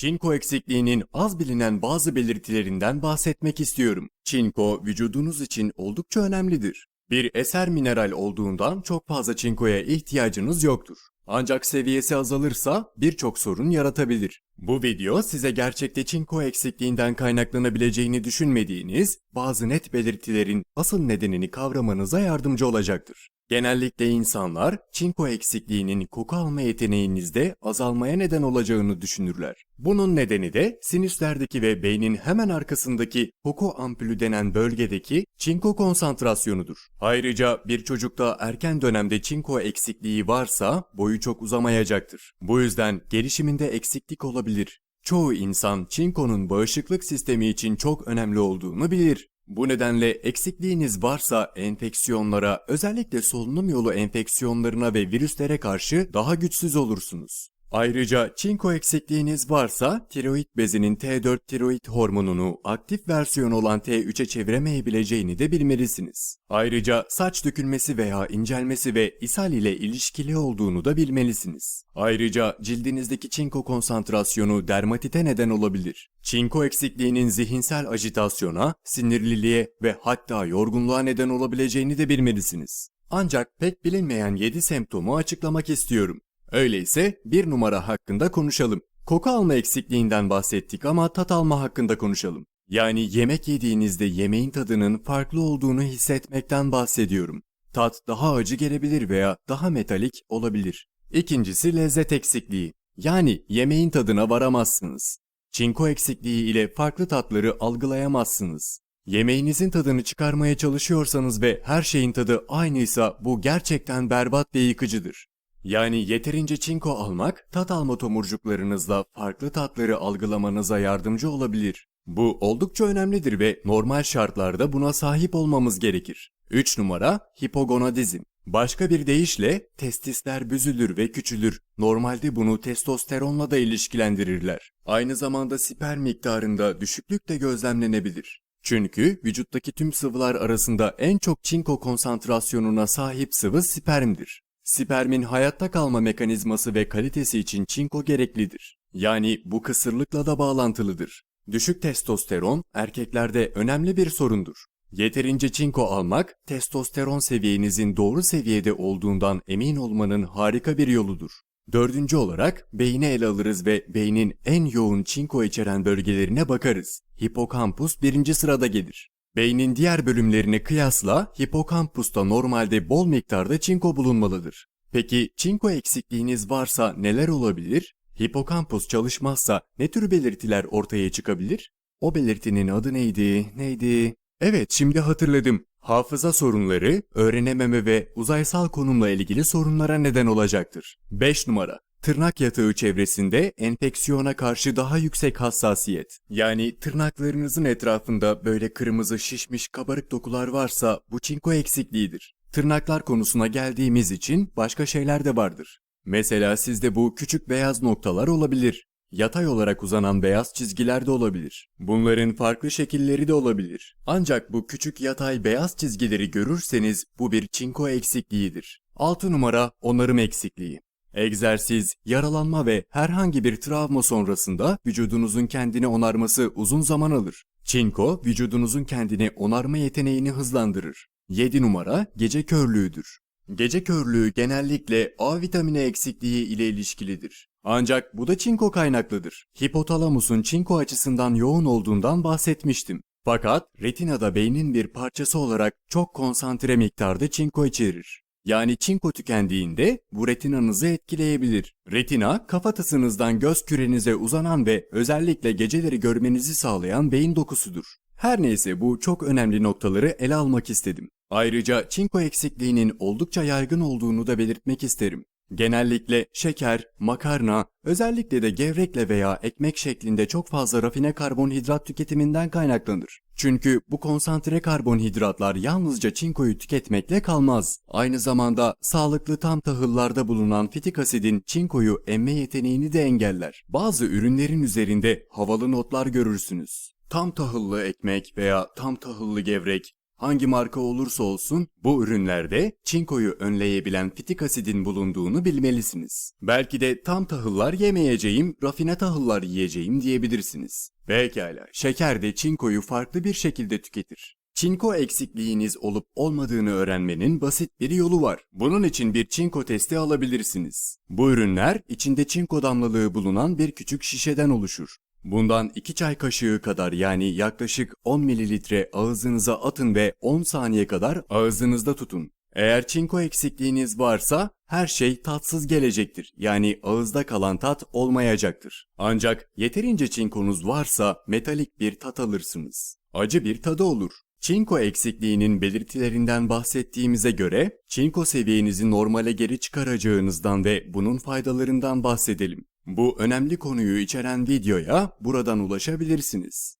Çinko eksikliğinin az bilinen bazı belirtilerinden bahsetmek istiyorum. Çinko vücudunuz için oldukça önemlidir. Bir eser mineral olduğundan çok fazla çinkoya ihtiyacınız yoktur. Ancak seviyesi azalırsa birçok sorun yaratabilir. Bu video size gerçekte çinko eksikliğinden kaynaklanabileceğini düşünmediğiniz bazı net belirtilerin asıl nedenini kavramanıza yardımcı olacaktır. Genellikle insanlar çinko eksikliğinin koku alma yeteneğinizde azalmaya neden olacağını düşünürler. Bunun nedeni de sinüslerdeki ve beynin hemen arkasındaki koku ampulü denen bölgedeki çinko konsantrasyonudur. Ayrıca bir çocukta erken dönemde çinko eksikliği varsa boyu çok uzamayacaktır. Bu yüzden gelişiminde eksiklik olabilir. Çoğu insan çinkonun bağışıklık sistemi için çok önemli olduğunu bilir. Bu nedenle eksikliğiniz varsa enfeksiyonlara, özellikle solunum yolu enfeksiyonlarına ve virüslere karşı daha güçsüz olursunuz. Ayrıca çinko eksikliğiniz varsa tiroid bezinin T4 tiroid hormonunu aktif versiyon olan T3'e çeviremeyebileceğini de bilmelisiniz. Ayrıca saç dökülmesi veya incelmesi ve ishal ile ilişkili olduğunu da bilmelisiniz. Ayrıca cildinizdeki çinko konsantrasyonu dermatite neden olabilir. Çinko eksikliğinin zihinsel ajitasyona, sinirliliğe ve hatta yorgunluğa neden olabileceğini de bilmelisiniz. Ancak pek bilinmeyen 7 semptomu açıklamak istiyorum. Öyleyse bir numara hakkında konuşalım. Koku alma eksikliğinden bahsettik ama tat alma hakkında konuşalım. Yani yemek yediğinizde yemeğin tadının farklı olduğunu hissetmekten bahsediyorum. Tat daha acı gelebilir veya daha metalik olabilir. İkincisi lezzet eksikliği. Yani yemeğin tadına varamazsınız. Çinko eksikliği ile farklı tatları algılayamazsınız. Yemeğinizin tadını çıkarmaya çalışıyorsanız ve her şeyin tadı aynıysa bu gerçekten berbat ve yıkıcıdır. Yani yeterince çinko almak, tat alma tomurcuklarınızla farklı tatları algılamanıza yardımcı olabilir. Bu oldukça önemlidir ve normal şartlarda buna sahip olmamız gerekir. 3 numara hipogonadizm. Başka bir deyişle testisler büzülür ve küçülür. Normalde bunu testosteronla da ilişkilendirirler. Aynı zamanda sperm miktarında düşüklük de gözlemlenebilir. Çünkü vücuttaki tüm sıvılar arasında en çok çinko konsantrasyonuna sahip sıvı spermdir. Spermin hayatta kalma mekanizması ve kalitesi için çinko gereklidir. Yani bu kısırlıkla da bağlantılıdır. Düşük testosteron erkeklerde önemli bir sorundur. Yeterince çinko almak, testosteron seviyenizin doğru seviyede olduğundan emin olmanın harika bir yoludur. Dördüncü olarak beyni ele alırız ve beynin en yoğun çinko içeren bölgelerine bakarız. Hipokampus birinci sırada gelir. Beynin diğer bölümlerine kıyasla hipokampusta normalde bol miktarda çinko bulunmalıdır. Peki çinko eksikliğiniz varsa neler olabilir? Hipokampus çalışmazsa ne tür belirtiler ortaya çıkabilir? O belirtinin adı neydi? Neydi? Evet, şimdi hatırladım. Hafıza sorunları, öğrenememe ve uzaysal konumla ilgili sorunlara neden olacaktır. 5 numara. Tırnak yatağı çevresinde enfeksiyona karşı daha yüksek hassasiyet. Yani tırnaklarınızın etrafında böyle kırmızı şişmiş kabarık dokular varsa bu çinko eksikliğidir. Tırnaklar konusuna geldiğimiz için başka şeyler de vardır. Mesela sizde bu küçük beyaz noktalar olabilir. Yatay olarak uzanan beyaz çizgiler de olabilir. Bunların farklı şekilleri de olabilir. Ancak bu küçük yatay beyaz çizgileri görürseniz bu bir çinko eksikliğidir. 6 numara onarım eksikliği. Egzersiz, yaralanma ve herhangi bir travma sonrasında vücudunuzun kendini onarması uzun zaman alır. Çinko, vücudunuzun kendini onarma yeteneğini hızlandırır. 7 numara gece körlüğüdür. Gece körlüğü genellikle A vitamini eksikliği ile ilişkilidir. Ancak bu da çinko kaynaklıdır. Hipotalamusun çinko açısından yoğun olduğundan bahsetmiştim. Fakat retinada beynin bir parçası olarak çok konsantre miktarda çinko içerir. Yani çinko tükendiğinde bu retinanızı etkileyebilir. Retina, kafatasınızdan göz kürenize uzanan ve özellikle geceleri görmenizi sağlayan beyin dokusudur. Her neyse bu çok önemli noktaları ele almak istedim. Ayrıca çinko eksikliğinin oldukça yaygın olduğunu da belirtmek isterim. Genellikle şeker, makarna, özellikle de gevrekle veya ekmek şeklinde çok fazla rafine karbonhidrat tüketiminden kaynaklanır. Çünkü bu konsantre karbonhidratlar yalnızca çinkoyu tüketmekle kalmaz. Aynı zamanda sağlıklı tam tahıllarda bulunan fitik asidin çinkoyu emme yeteneğini de engeller. Bazı ürünlerin üzerinde havalı notlar görürsünüz. Tam tahıllı ekmek veya tam tahıllı gevrek Hangi marka olursa olsun bu ürünlerde çinkoyu önleyebilen fitik asidin bulunduğunu bilmelisiniz. Belki de tam tahıllar yemeyeceğim, rafine tahıllar yiyeceğim diyebilirsiniz. Pekala, şeker de çinkoyu farklı bir şekilde tüketir. Çinko eksikliğiniz olup olmadığını öğrenmenin basit bir yolu var. Bunun için bir çinko testi alabilirsiniz. Bu ürünler içinde çinko damlalığı bulunan bir küçük şişeden oluşur. Bundan 2 çay kaşığı kadar yani yaklaşık 10 mililitre ağzınıza atın ve 10 saniye kadar ağzınızda tutun. Eğer çinko eksikliğiniz varsa her şey tatsız gelecektir. Yani ağızda kalan tat olmayacaktır. Ancak yeterince çinkonuz varsa metalik bir tat alırsınız. Acı bir tadı olur. Çinko eksikliğinin belirtilerinden bahsettiğimize göre çinko seviyenizi normale geri çıkaracağınızdan ve bunun faydalarından bahsedelim. Bu önemli konuyu içeren videoya buradan ulaşabilirsiniz.